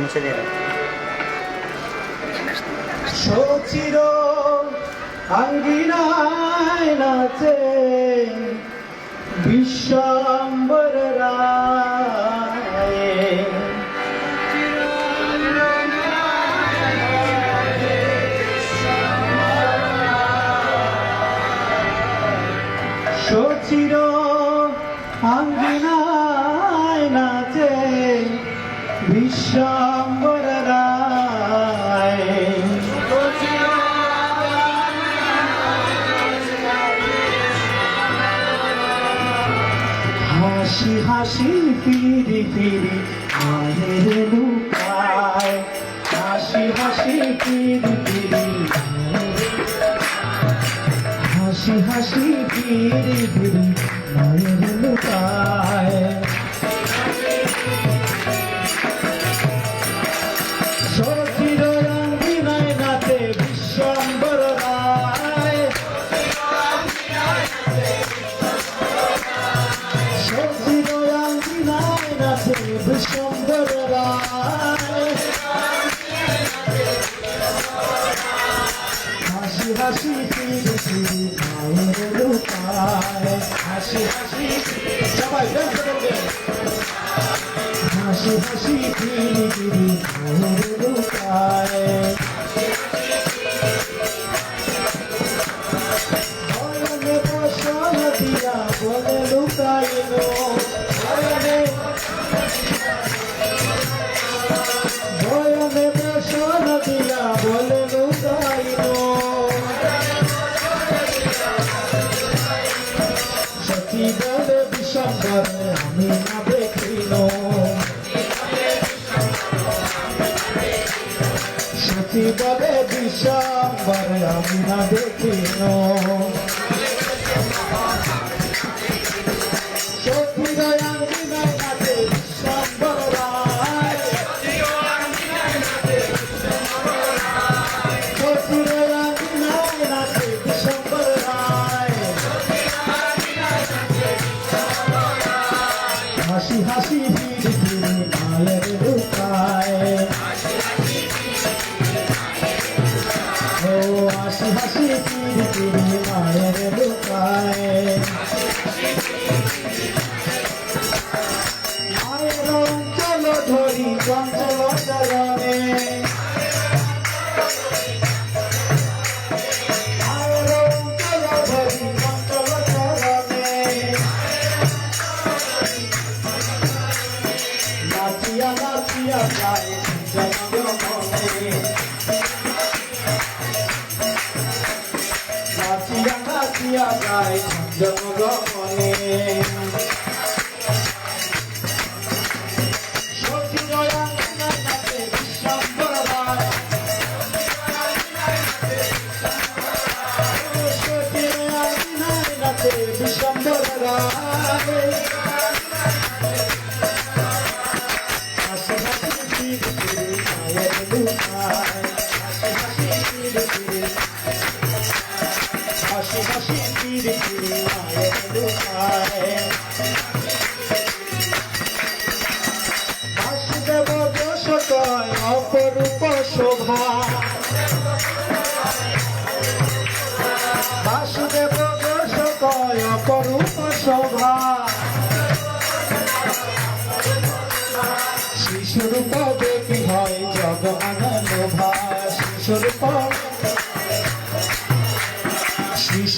মুছে দিয়ে সচির আঙ্গিনায় নাচে বিশ্বম্বর বিশ্বম্বর রায় হাসি হাসি ফিরি ফিরি মায়ের লুকায় হাসি হাসি ফিরি ফিরি হাসি হাসি ফিরি ফিরি মায়ের লুকায় হাসি ফিরে মায়ের লুকায় হাসি হাসি সবাই। হাসি হাসি বয়নে বসন দিয়া বলে লুকাইল বিষম্বরে আমি না দেখিল সখী বলে আমি না দেখিল হাসি মায়ের লুকায় ও হাসি হাসি মায়ের লুকায় নাচিয়া নাচিয়া যায় জনগণে নাচিয়া নাচিয়া যায় জনগণে বিশ্বম্বর রায়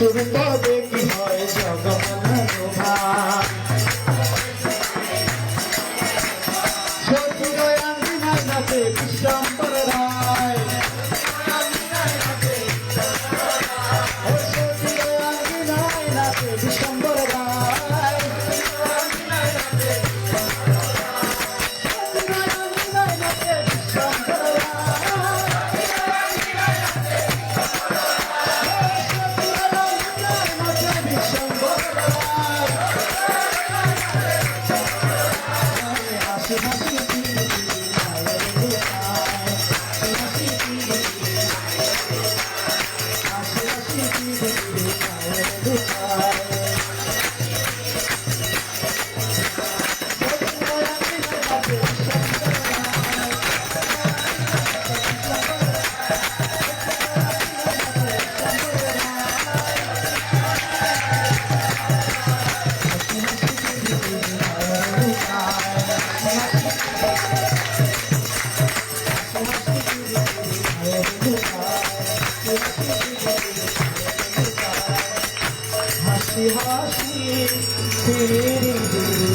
শিশুরূপ দেখি হয় জগ Bye. হাসি হাসি ফিরে